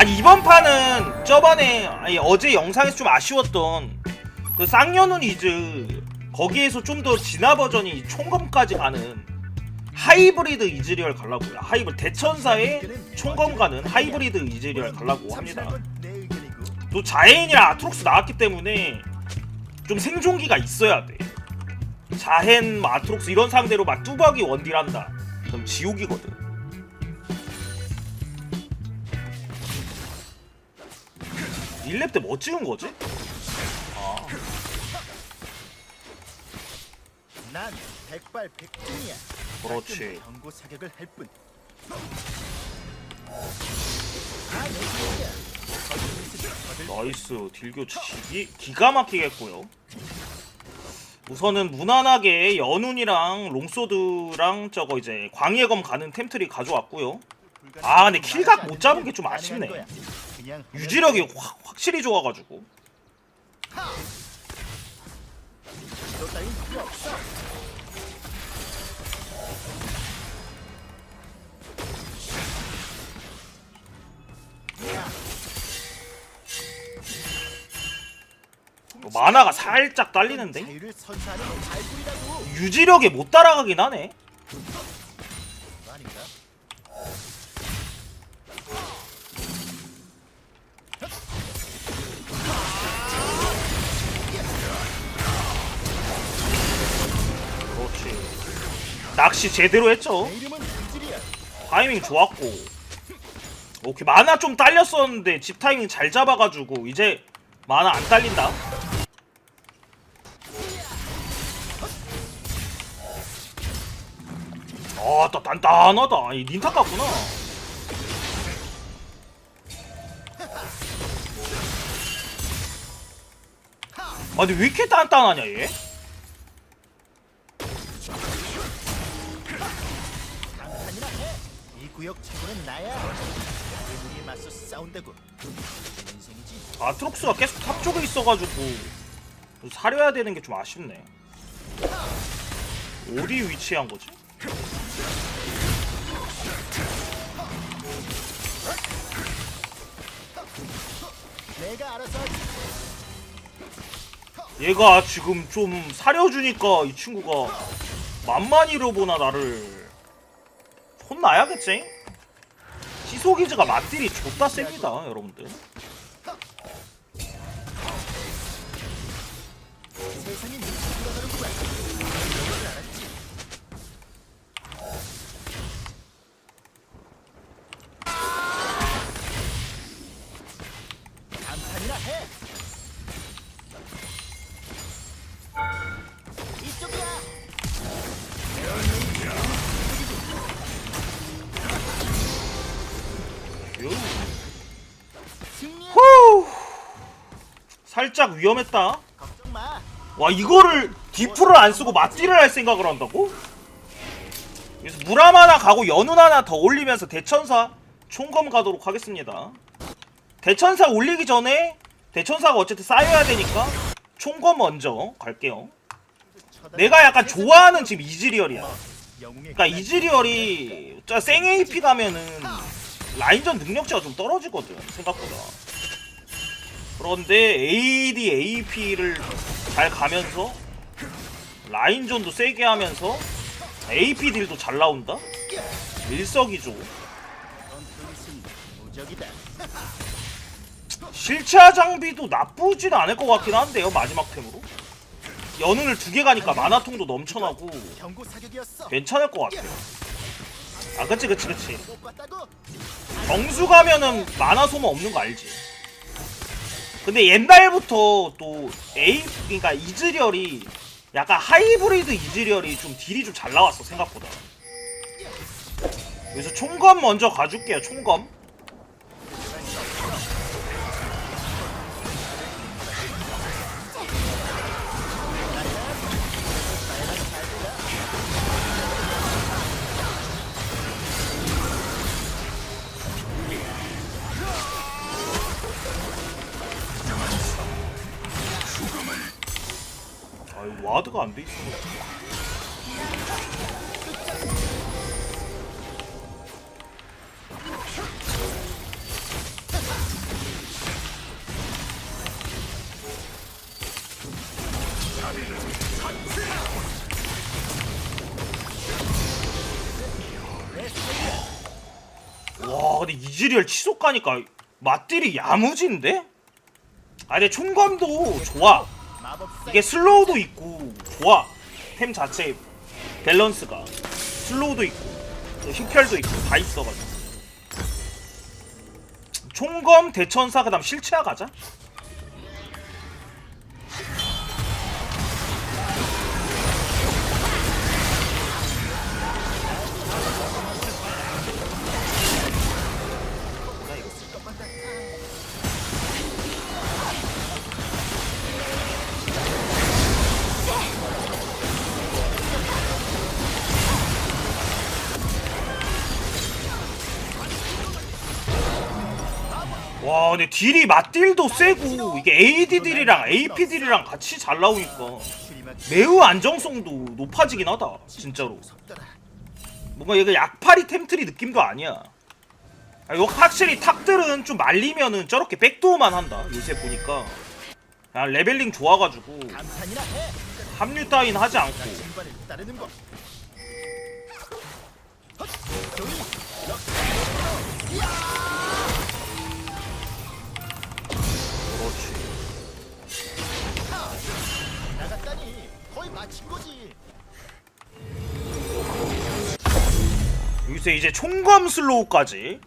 아니 이번 판은 저번에 아니 어제 영상에서 좀 아쉬웠던 그 쌍년운 이즈 거기에서 좀 더 진화 버전이 총검까지 가는 하이브리드 이즈리얼 갈라고요. 하이브리드 대천사의 총검 가는 하이브리드 이즈리얼 갈라고 합니다. 또 자해인이랑 아트록스 나왔기 때문에 좀 생존기가 있어야 돼. 자헨, 뭐 아트록스 이런 상대로 막 뚜벅이 원딜한다. 그럼 지옥이거든. 일렙 때 뭐 찍은 거지? 아, 난 백발 백중이야. 그렇지. 경고 사격을 할 뿐. 나이스 딜교 치기 기가 막히게 했고요. 우선은 무난하게 연운이랑 롱소드랑 저거 이제 광해검 가는 템트리 가져왔고요. 아, 근데 킬각 못 잡은 게 좀 아쉽네. 유지력이 확, 확실히 좋아가지고 만화가 살짝 딸리는데. 유지력에 못 따라가긴 하네. 낚시 제대로 했죠. 타이밍 좋았고. 오케이 만화 좀 딸렸었는데 집 타이밍 잘 잡아가지고 이제 만화 안 딸린다. 아따 단단하다. 이 닌타 같구나. 아 근데 왜 이렇게 단단하냐 얘? 인생이지. 아트록스가 계속 탑 쪽에 있어가지고 사려야 되는 게 좀 아쉽네. 어디 위치한 거지? 얘가 지금 좀 사려주니까 이 친구가 만만히로 보나 나를 혼나야겠지? 시소기즈가 맞딜이 좋다 셉니다 여러분들. 세상이 살짝 위험했다. 와 이거를 디프를 안 쓰고 맞딜을 할 생각을 한다고? 그래서 무람 하나 가고 연운 하나 더 올리면서 대천사 총검 가도록 하겠습니다. 대천사 올리기 전에 대천사가 어쨌든 쌓여야 되니까 총검 먼저 갈게요. 내가 약간 좋아하는 지금 이즈리얼이야. 영웅의 그러니까 이즈리얼이 진짜 생 AP 가면은 라인전 능력치가 좀 떨어지거든 생각보다 그런데 AD AP를 잘 가면서 라인전도 세게 하면서 AP 딜도 잘 나온다 일석이조. 실차 장비도 나쁘진 않을 것 같긴 한데요 마지막 템으로 연운을 두 개 가니까 만화통도 넘쳐나고. 괜찮을 것 같아요 아 그치 그치 그치? 정수 가면은 만화 소모 없는 거 알지? 근데 옛날부터 또 A 그러니까 이즈리얼이 약간 하이브리드 이즈리얼이 좀 딜이 좀 잘 나왔어 생각보다. 그래서 총검 먼저 가줄게요 총검. 가드가 안 돼 있어. 와 근데 이즈리얼 치솟가니까 맛들이 야무진데? 아 근데 총감도 좋아 이게 슬로우도 있고 좋아. 템 자체 밸런스가 슬로우도 있고 또 흡혈도 있고 다 있어가지고. 총검 대천사 그다음 실체화 가자 근데 딜이 맞딜도 세고 이게 AD 딜이랑 AP 딜이랑 같이 잘 나오니까 매우 안정성도 높아지긴 하다 진짜로. 뭔가 이거 약파리 템트리 느낌도 아니야 아, 이거 확실히 탑들은 좀 말리면은 저렇게 백도어만 한다 요새 보니까 야, 레벨링 좋아가지고. 합류 따윈 하지 않고 거의 마친 거지. 여기서 이제 총검 슬로우까지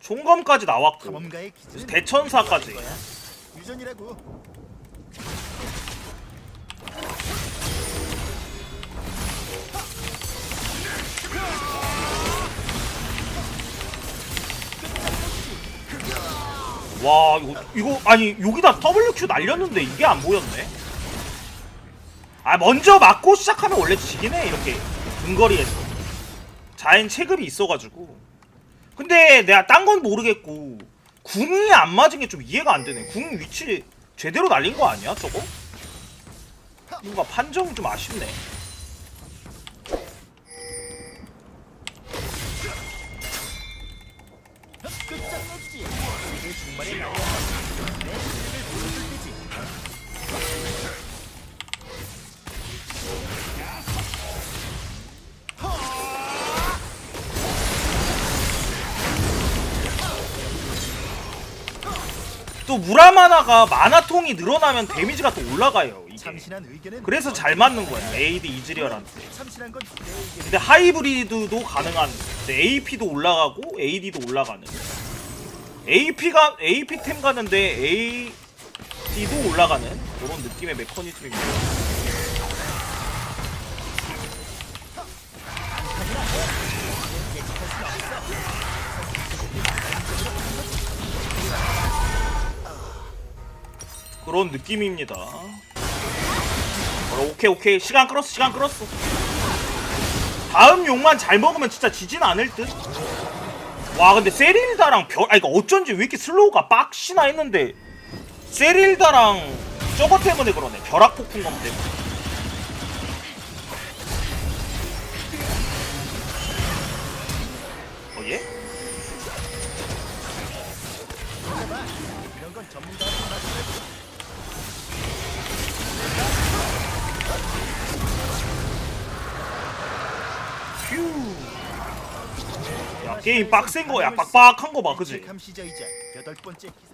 총검까지 나왔고 탐험가의 기준. 대천사까지 거야. 유전이라고. 와 이거 이거 아니 여기다 WQ 날렸는데 이게 안 보였네. 아 먼저 맞고 시작하면 원래 지긴 해 이렇게 근거리에서 자연 체급이 있어가지고. 근데 내가 딴 건 모르겠고 궁이 안 맞은 게 좀 이해가 안 되네. 궁 위치 제대로 날린 거 아니야 저거? 뭔가 판정이 좀 아쉽네. 또 무라마나가 마나통이 늘어나면 데미지가 또 올라가요 이게. 그래서 잘 맞는 거야 AD 이즈리얼한테. 근데 하이브리드도 가능한 AP도 올라가고 AD도 올라가는 AP가 AP 템 가는데 AD도 올라가는 그런 느낌의 메커니즘입니다. 그런 느낌입니다. 어, 오케이 오케이 시간 끌었어 시간 끌었어. 다음 용만 잘 먹으면 진짜 지진 않을 듯. 와 근데 세릴다랑 별, 아 이거 어쩐지 왜 이렇게 슬로우가 빡시나 했는데 세릴다랑 저거 때문에 그러네. 벼락 폭풍검 때문에. 어 예? 휴. 야 게임 빡센 거, 야 빡빡한 거 봐, 그지? 감시자이자 여덟 번째 기사.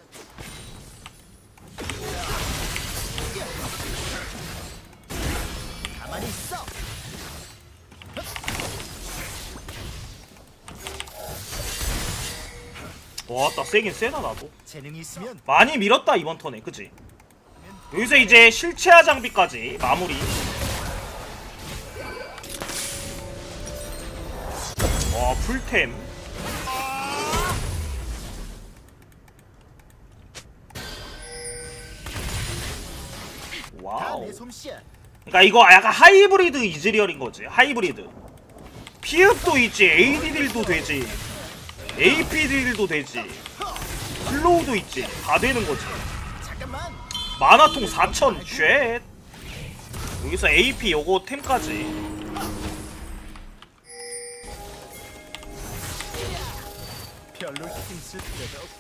가만히 있어. 와, 나 세긴 세다 나도. 재능이 있으면 많이 밀었다 이번 턴에, 그지? 여기서 이제 실체화 장비까지 마무리. 와, 풀템. 와우. 그러니까 이거 약간 하이브리드 이즈리얼인 거지. 하이브리드. 피읍도 있지, AD 딜도 되지, AP 딜도 되지, 슬로우도 있지. 다 되는 거지. 만화통 4천, 쉣. 여기서 AP 요거 템까지. 별로 힘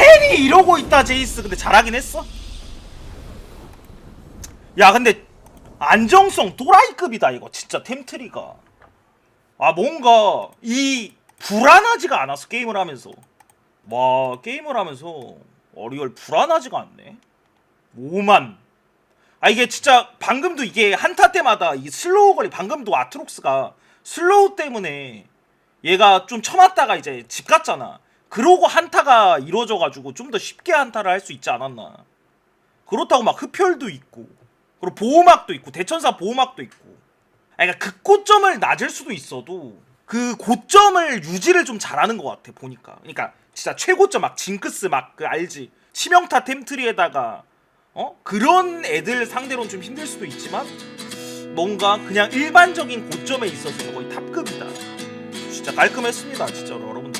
캐리 이러고 있다 제이스. 근데 잘하긴 했어. 야 근데 안정성 또라이급이다 이거. 진짜 템트리가. 아 뭔가 이 불안하지가 않았어 게임을 하면서. 와 게임을 하면서. 어리얼 불안하지가 않네. 5만. 아 이게 진짜 방금도 이게 한타 때마다 이 슬로우 거리 방금도 아트록스가 슬로우 때문에 얘가 좀 쳐맞다가 이제 집 갔잖아 그러고 한타가 이루어져 가지고 좀 더 쉽게 한타를 할 수 있지 않았나. 그렇다고 막 흡혈도 있고 그리고 보호막도 있고 대천사 보호막도 있고. 그러니까 그 고점을 낮을 수도 있어도 그 고점을 유지를 좀 잘하는 것 같아 보니까. 그러니까 진짜 최고점 막 징크스 막 그 알지? 치명타 템트리에다가 어? 그런 애들 상대로는 좀 힘들 수도 있지만 뭔가 그냥 일반적인 고점에 있어서는 거의 탑급이다. 진짜 깔끔했습니다 진짜로 여러분들